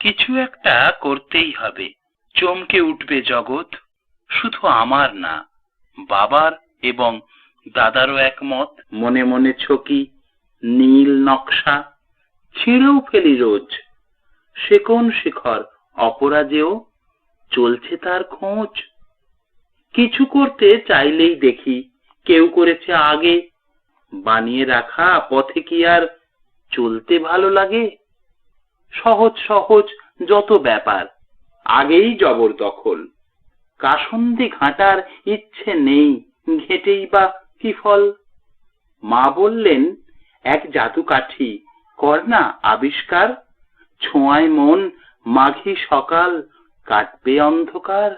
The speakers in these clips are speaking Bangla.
কিছু একটা করতেই হবে। চমকে উঠবে জগৎ, শুধু আমার না, বাবার এবং দাদারও একমত। মনে মনে ছকি নীল নকশা, ছিঁড়েও ফেলি রোজ। সে কোন শিখর অপরাজেও চলছে তার খোঁজ। কিছু করতে চাইলেই দেখি কেউ করেছে আগে। বানিয়ে রাখা পথে কি আর চলতে ভালো লাগে? সহজ সহজ যত ব্যাপার, আগেই জবরদখল কাসন্দি ঘাঁটার ইচ্ছে নেই, ঘেটেই বা কি ফল? মা বললেন, এক জাদু কাঠি কর না আবিষ্কার। ছোঁয়ায় মন মাঘি সকাল কাটবে অন্ধকার।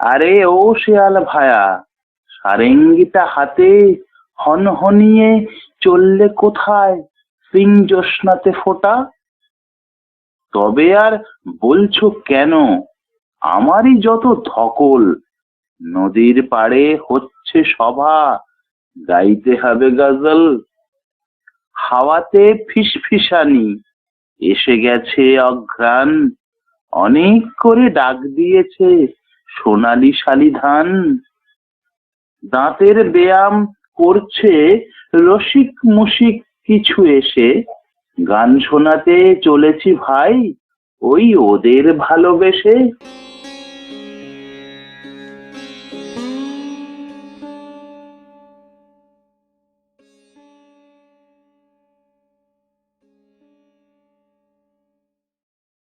আরে ও শেয়াল ভায়া, সারেঙ্গিটা হাতে হনহনিয়ে চললে কোথায় সিং জ্যোৎস্নাতে ফোটা? তবে আর বলছো কেন? আমারই যত ধকল নদীর পাড়ে হচ্ছে সভা, গাইতে হবে গজল, হাওয়াতে ফিসফিসানি, এসে গেছে অঘ্রাণ, অনেক করে ডাক দিয়েছে সোনালি শালি ধান দাঁতের ব্যায়াম করছে রসিক মুসিক কিছু এসে, গান শোনাতে চলেছি ভাই, ওই ওদের ভালোবেসে।